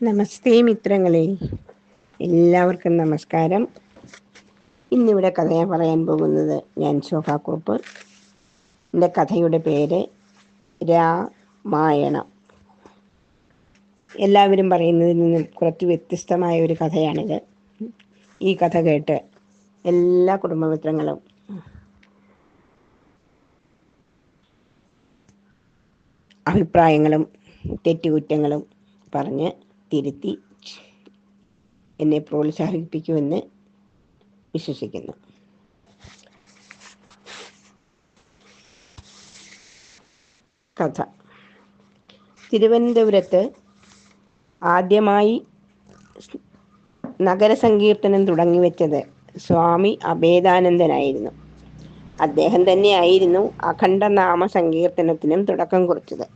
നമസ്തേ മിത്രങ്ങളെ. എല്ലാവർക്കും നമസ്കാരം. ഇന്നിവിടെ കഥ പറയാൻ പോകുന്നത് ഞാൻ ശോഭാക്കുറുപ്പ് എന്റെ കഥയുടെ പേര് രാമായണം എല്ലാവരും പറയുന്നതിൽ നിന്നും കുറച്ച് വ്യത്യസ്തമായ ഒരു കഥയാണിത്. ഈ കഥ കേട്ട് എല്ലാ കുടുംബമിത്രങ്ങളും അഭിപ്രായങ്ങളും തെറ്റുകുറ്റങ്ങളും പറഞ്ഞ് തിരുത്തി എന്നെ പ്രോത്സാഹിപ്പിക്കുമെന്ന് വിശ്വസിക്കുന്നു. കഥ. തിരുവനന്തപുരത്ത് ആദ്യമായി നഗരസങ്കീർത്തനം തുടങ്ങിവെച്ചത് സ്വാമി അഭേദാനന്ദനായിരുന്നു. അദ്ദേഹം തന്നെയായിരുന്നു അഖണ്ഡനാമ സങ്കീർത്തനത്തിനും തുടക്കം കുറിച്ചത്.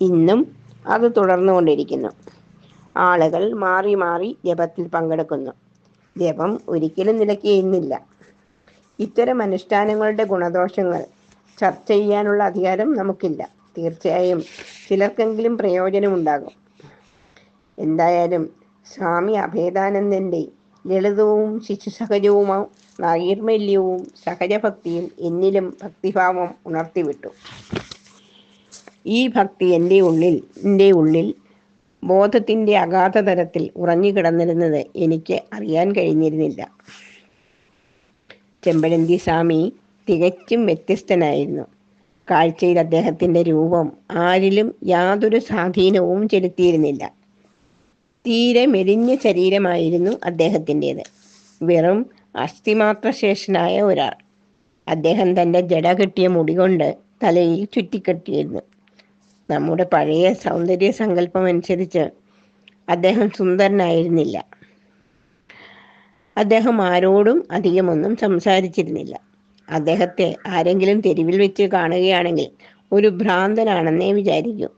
ഇന്നും അത് തുടർന്നുകൊണ്ടിരിക്കുന്നു. ആളുകൾ മാറി മാറി ജപത്തിൽ പങ്കെടുക്കുന്നു. ജപം ഒരിക്കലും നിലയ്ക്കുകയുന്നില്ല ഇത്തരം അനുഷ്ഠാനങ്ങളുടെ ഗുണദോഷങ്ങൾ ചർച്ച ചെയ്യാനുള്ള അധികാരം നമുക്കില്ല. തീർച്ചയായും ചിലർക്കെങ്കിലും പ്രയോജനമുണ്ടാകും. എന്തായാലും സ്വാമി അഭേദാനന്ദന്റെ ലളിതവും ശിശുസഹജവുമാവും നൈർമല്യവും സഹജഭക്തിയും എന്നിലും ഭക്തിഭാവം ഉണർത്തിവിട്ടു. ഈ ഭക്തി എന്റെ ഉള്ളിൽ എന്റെ ഉള്ളിൽ ബോധത്തിന്റെ അഗാധ തരത്തിൽ ഉറങ്ങിക്കിടന്നിരുന്നത് എനിക്ക് അറിയാൻ കഴിഞ്ഞിരുന്നില്ല. ചെമ്പഴന്തി സ്വാമി തികച്ചും വ്യത്യസ്തനായിരുന്നു. കാഴ്ചയിൽ അദ്ദേഹത്തിന്റെ രൂപം ആരിലും യാതൊരു സ്വാധീനവും ചെലുത്തിയിരുന്നില്ല. തീരെ മെലിഞ്ഞ ശരീരമായിരുന്നു അദ്ദേഹത്തിന്റെത് വെറും അസ്ഥിമാത്രശേഷനായ ഒരാൾ. അദ്ദേഹം തന്റെ ജട കെട്ടിയ മുടി കൊണ്ട് തലയിൽ ചുറ്റിക്കെട്ടിയിരുന്നു. നമ്മുടെ പഴയ സൗന്ദര്യ സങ്കല്പം അനുസരിച്ച് അദ്ദേഹം സുന്ദരനായിരുന്നില്ല. അദ്ദേഹം ആരോടും അധികമൊന്നും സംസാരിച്ചിരുന്നില്ല. അദ്ദേഹത്തെ ആരെങ്കിലും തെരുവിൽ വെച്ച് കാണുകയാണെങ്കിൽ ഒരു ഭ്രാന്തനാണെന്നേ വിചാരിക്കൂ.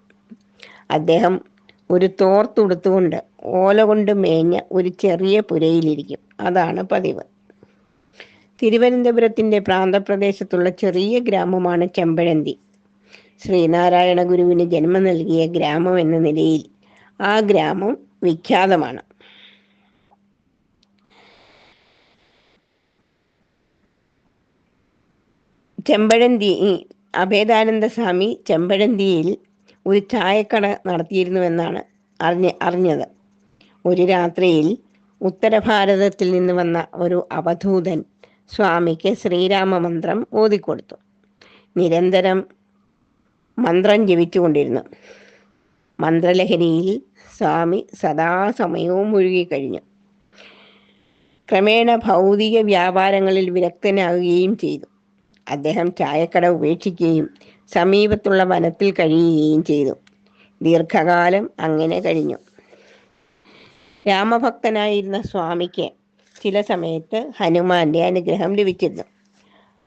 അദ്ദേഹം ഒരു തോർത്തുടുത്തുകൊണ്ട് ഓല കൊണ്ട് മേഞ്ഞ ഒരു ചെറിയ പുരയിലിരിക്കും. അതാണ് പതിവ്. തിരുവനന്തപുരത്തിന്റെ പ്രാന്തപ്രദേശത്തുള്ള ചെറിയ ഗ്രാമമാണ് ചെമ്പഴന്തി. ശ്രീനാരായണ ഗുരുവിന് ജന്മം നൽകിയ ഗ്രാമം എന്ന നിലയിൽ ആ ഗ്രാമം വിഖ്യാതമാണ്. ചെമ്പഴന്തി അഭേദാനന്ദ സ്വാമി ചെമ്പഴന്തിയിൽ ഒരു ചായക്കട നടത്തിയിരുന്നുവെന്നാണ് അറിഞ്ഞ അറിഞ്ഞത്. ഒരു രാത്രിയിൽ ഉത്തരഭാരതത്തിൽ നിന്ന് വന്ന ഒരു അവധൂതൻ സ്വാമിക്ക് ശ്രീരാമമന്ത്രം ഓതിക്കൊടുത്തു. നിരന്തരം മന്ത്രം ജപിച്ചുകൊണ്ടിരുന്നു. മന്ത്രലഹരിയിൽ സ്വാമി സദാസമയവും മുഴുകിക്കഴിഞ്ഞു. ക്രമേണ ഭൗതിക വ്യാപാരങ്ങളിൽ വിരക്തനാകുകയും ചെയ്തു. അദ്ദേഹം ചായക്കട ഉപേക്ഷിക്കുകയും സമീപത്തുള്ള വനത്തിൽ കഴിയുകയും ചെയ്തു. ദീർഘകാലം അങ്ങനെ കഴിഞ്ഞു. രാമഭക്തനായിരുന്ന സ്വാമിക്ക് ചില സമയത്ത് ഹനുമാന്റെ അനുഗ്രഹം ലഭിച്ചിരുന്നു.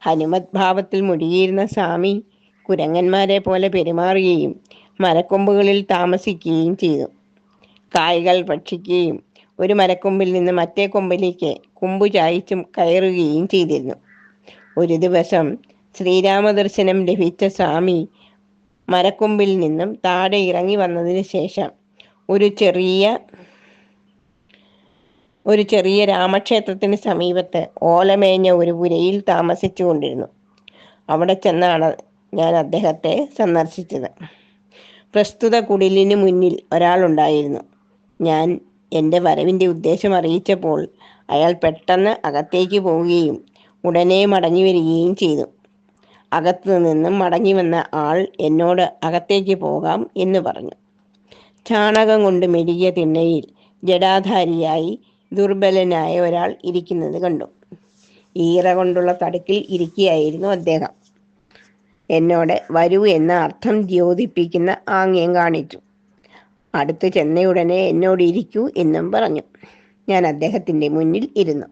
ഹനുമത് ഭാവത്തിൽ മുഴുകിയിരുന്ന സ്വാമി കുരങ്ങന്മാരെ പോലെ പെരുമാറുകയും മരക്കൊമ്പുകളിൽ താമസിക്കുകയും ചെയ്തു. കായ്കൾ ഭക്ഷിക്കുകയും ഒരു മരക്കൊമ്പിൽ നിന്ന് മറ്റേ കൊമ്പിലേക്ക് കുമ്പു ചായച്ചും കയറുകയും ചെയ്തിരുന്നു. ഒരു ദിവസം ശ്രീരാമദർശനം ലഭിച്ച സ്വാമി മരക്കൊമ്പിൽ നിന്നും താഴെ ഇറങ്ങി വന്നതിന് ശേഷം ഒരു ചെറിയ ഒരു ചെറിയ രാമക്ഷേത്രത്തിന് സമീപത്ത് ഓലമേഞ്ഞ ഒരു പുരയിൽ താമസിച്ചു കൊണ്ടിരുന്നു അവിടെ ചെന്നാണ് ഞാൻ അദ്ദേഹത്തെ സന്ദർശിച്ചത്. പ്രസ്തുത കുടിലിന് മുന്നിൽ ഒരാളുണ്ടായിരുന്നു ഞാൻ എന്റെ വരവിന്റെ ഉദ്ദേശം അറിയിച്ചപ്പോൾ അയാൾ പെട്ടെന്ന് അകത്തേക്ക് പോവുകയും ഉടനെ മടങ്ങി വരികയും ചെയ്തു. അകത്തു നിന്നും മടങ്ങി വന്ന ആൾ എന്നോട് അകത്തേക്ക് പോകാം എന്ന് പറഞ്ഞു. ചാണകം കൊണ്ട് മെഴുകിയ തിണ്ണയിൽ ജടാധാരിയായി ദുർബലനായ ഒരാൾ ഇരിക്കുന്നത് കണ്ടു. ഈറ കൊണ്ടുള്ള തടുക്കിൽ ഇരിക്കുകയായിരുന്നു അദ്ദേഹം. എന്നോട് വരൂ എന്ന അർത്ഥം ദ്യോതിപ്പിക്കുന്ന ആംഗ്യം കാണിച്ചു. അടുത്ത് ചെന്നയുടനെ എന്നോട് ഇരിക്കൂ എന്നും പറഞ്ഞു. ഞാൻ അദ്ദേഹത്തിന്റെ മുന്നിൽ ഇരുന്നു.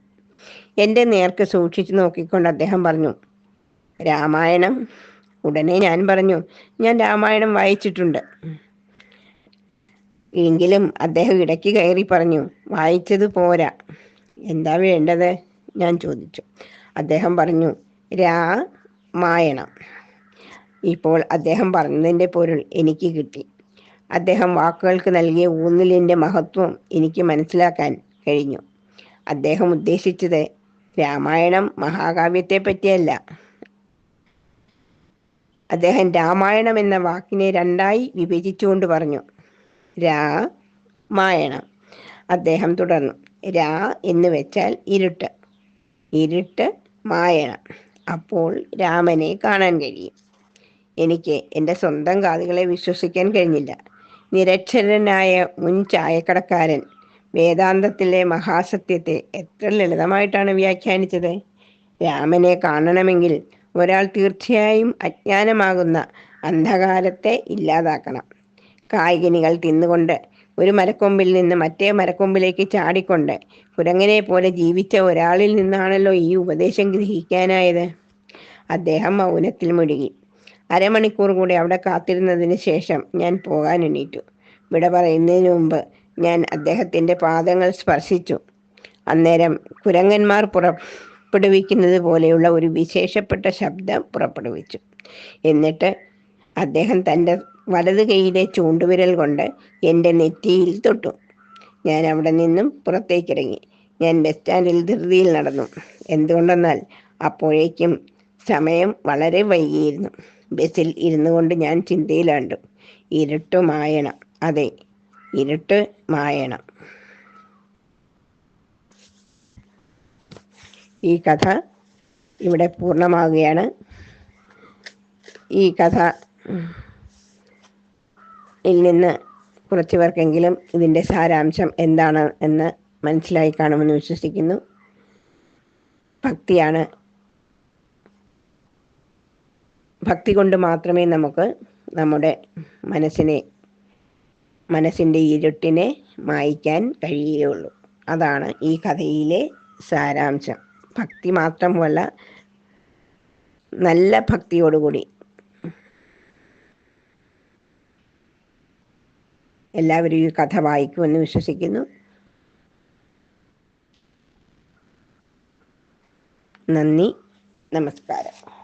എന്റെ നേർക്ക് സൂക്ഷിച്ചു നോക്കിക്കൊണ്ട് അദ്ദേഹം പറഞ്ഞു രാമായണം? ഉടനെ ഞാൻ പറഞ്ഞു ഞാൻ രാമായണം വായിച്ചിട്ടുണ്ട്. എങ്കിലും അദ്ദേഹം ഇടയ്ക്ക് കയറി പറഞ്ഞു വായിച്ചത് പോരാ. എന്താ വേണ്ടത്? ഞാൻ ചോദിച്ചു. അദ്ദേഹം പറഞ്ഞു രാമായണം. ഇപ്പോൾ അദ്ദേഹം പറഞ്ഞതിന്റെ പൊരുൾ എനിക്ക് കിട്ടി. അദ്ദേഹം വാക്കുകൾക്ക് നൽകിയ ഊന്നലിന്റെ മഹത്വം എനിക്ക് മനസ്സിലാക്കാൻ കഴിഞ്ഞു. അദ്ദേഹം ഉദ്ദേശിച്ചത് രാമായണം മഹാകാവ്യത്തെ പറ്റിയല്ല അദ്ദേഹം രാമായണം എന്ന വാക്കിനെ രണ്ടായി വിഭജിച്ചുകൊണ്ട് പറഞ്ഞു. രാമായണം. അദ്ദേഹം തുടർന്നു. രാ എന്ന് വെച്ചാൽ ഇരുട്ട്. ഇരുട്ട് മായണം. അപ്പോൾ രാമനെ കാണാൻ കഴിയും. എനിക്ക് എന്റെ സ്വന്തം കാതുകളെ വിശ്വസിക്കാൻ കഴിഞ്ഞില്ല. നിരക്ഷരനായ മുൻ ചായക്കടക്കാരൻ വേദാന്തത്തിലെ മഹാസത്യത്തെ എത്ര ലളിതമായിട്ടാണ് വ്യാഖ്യാനിച്ചത്? രാമനെ കാണണമെങ്കിൽ ഒരാൾ തീർച്ചയായും അജ്ഞാനമാകുന്ന അന്ധകാരത്തെ ഇല്ലാതാക്കണം. കായികനികൾ തിന്നുകൊണ്ട് ഒരു മരക്കൊമ്പിൽ നിന്ന് മറ്റേ മരക്കൊമ്പിലേക്ക് ചാടിക്കൊണ്ട് കുരങ്ങനെ പോലെ ജീവിച്ച ഒരാളിൽ നിന്നാണല്ലോ ഈ ഉപദേശം ഗ്രഹിക്കാനായത്. അദ്ദേഹം മൗനത്തിൽ മുഴുകി. അരമണിക്കൂർ കൂടി അവിടെ കാത്തിരുന്നതിന് ശേഷം ഞാൻ പോകാൻ എണീറ്റു. വിട പറയുന്നതിന് മുമ്പ് ഞാൻ അദ്ദേഹത്തിന്റെ പാദങ്ങൾ സ്പർശിച്ചു. അന്നേരം കുരങ്ങന്മാർ പുറപ്പെടുവിക്കുന്നത് പോലെയുള്ള ഒരു വിശേഷപ്പെട്ട ശബ്ദം പുറപ്പെടുവിച്ചു. എന്നിട്ട് അദ്ദേഹം തന്റെ വലത് കൈയിലെ ചൂണ്ടുവിരൽ കൊണ്ട് എന്റെ നെറ്റിയിൽ തൊട്ടു. ഞാൻ അവിടെ നിന്നും പുറത്തേക്കിറങ്ങി. ഞാൻ ബസ് സ്റ്റാൻഡിൽ ധൃതിയിൽ നടന്നു. എന്തുകൊണ്ടെന്നാൽ അപ്പോഴേക്കും സമയം വളരെ വൈകിയിരുന്നു. ബസ്സിൽ ഇരുന്നു കൊണ്ട് ഞാൻ ചിന്തയിലാണ്ടു. ഇരുട്ട് മായണം. അതെ ഇരുട്ട് മായണം. ഈ കഥ ഇവിടെ പൂർണമാവുകയാണ്. ഈ കഥ ിൽ നിന്ന് കുറച്ച് പേർക്കെങ്കിലും ഇതിന്റെ സാരാംശം എന്താണ് എന്ന് മനസ്സിലായി കാണുമെന്ന് വിശ്വസിക്കുന്നു. ഭക്തിയാണ് ഭക്തി കൊണ്ട് മാത്രമേ നമുക്ക് നമ്മുടെ മനസ്സിനെ മനസ്സിന്റെ ഇരുട്ടിനെ മായ്ക്കാൻ കഴിയുകയുള്ളൂ. അതാണ് ഈ കഥയിലെ സാരാംശം. ഭക്തി മാത്രമല്ല നല്ല ഭക്തിയോടുകൂടി എല്ലാവരും ഈ കഥ വായിക്കുമെന്ന് വിശ്വസിക്കുന്നു. നന്ദി നമസ്കാരം.